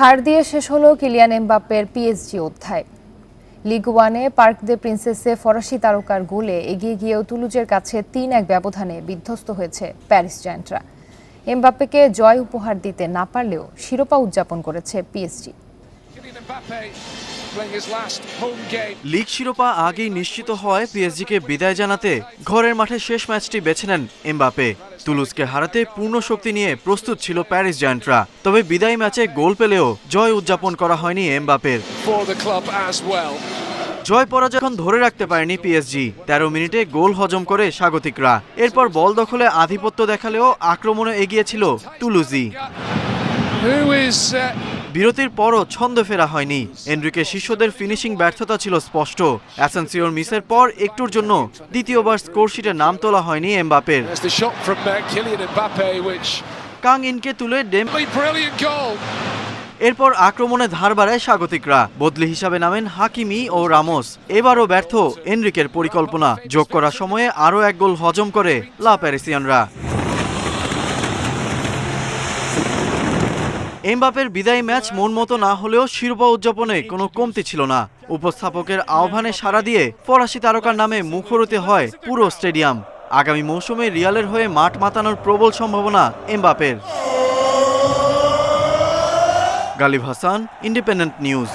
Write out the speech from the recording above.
হার দিয়ে শেষ হলো কিলিয়ান এমবাপ্পের পিএসজি অধ্যায়। লিগ ওয়ানে পার্ক দে প্রিন্সেসে ফরাসি তারকার গোলে এগিয়ে গিয়েও তুলুজের কাছে তিন এক ব্যবধানে বিধ্বস্ত হয়েছে প্যারিস জায়ান্টরা। এমবাপ্পেকে জয় উপহার দিতে না পারলেও শিরোপা উদযাপন করেছে পিএসজি লিগ শিরোপা আগেই নিশ্চিত হওয়ায় পিএসজিকে বিদায় জানাতে ঘরের মাঠে শেষ ম্যাচটি বেছে নেন এমবাপে তুলুসকে হারাতে পূর্ণ শক্তি নিয়ে প্রস্তুত ছিল প্যারিস জায়ান্টরা। তবে বিদায় ম্যাচে গোল পেলেও জয় উদযাপন করা হয়নি এমবাপের. জয় পরাজয় এখন ধরে রাখতে পারেনি পিএসজি। তেরো মিনিটে গোল হজম করে স্বাগতিকরা। এরপর বল দখলে আধিপত্য দেখালেও আক্রমণে এগিয়েছিল তুলুজি বিরতির পরও ছন্দ ফেরা হয়নি। এনরিকে শিষ্যদের ফিনিশিং ব্যর্থতা ছিল স্পষ্ট। অ্যাসেন্সিওর মিসের পর একটুর জন্য দ্বিতীয়বার স্কোরশিটে নাম তোলা হয়নি এমবাপের। কাং ইনকে তুলে ডেম. এরপর আক্রমণে ধার বাড়ায় স্বাগতিকরা। বদলি হিসাবে নামেন হাকিমি ও রামোস। এবারও ব্যর্থ এনরিকের পরিকল্পনা। যোগ করার সময়ে আরও এক গোল হজম করে লা প্যারিসিয়ানরা। এমবাপের বিদায়ী ম্যাচ মন মতো না হলেও শিরোপা উদযাপনে কোনো কমতি ছিল না। উপস্থাপকের আহ্বানে সাড়া দিয়ে ফরাসি তারকার নামে মুখরতে হয় পুরো স্টেডিয়াম। আগামী মৌসুমে রিয়ালের হয়ে মাঠ মাতানোর প্রবল সম্ভাবনা এমবাপের গালিব হাসান, ইন্ডিপেন্ডেন্ট নিউজ।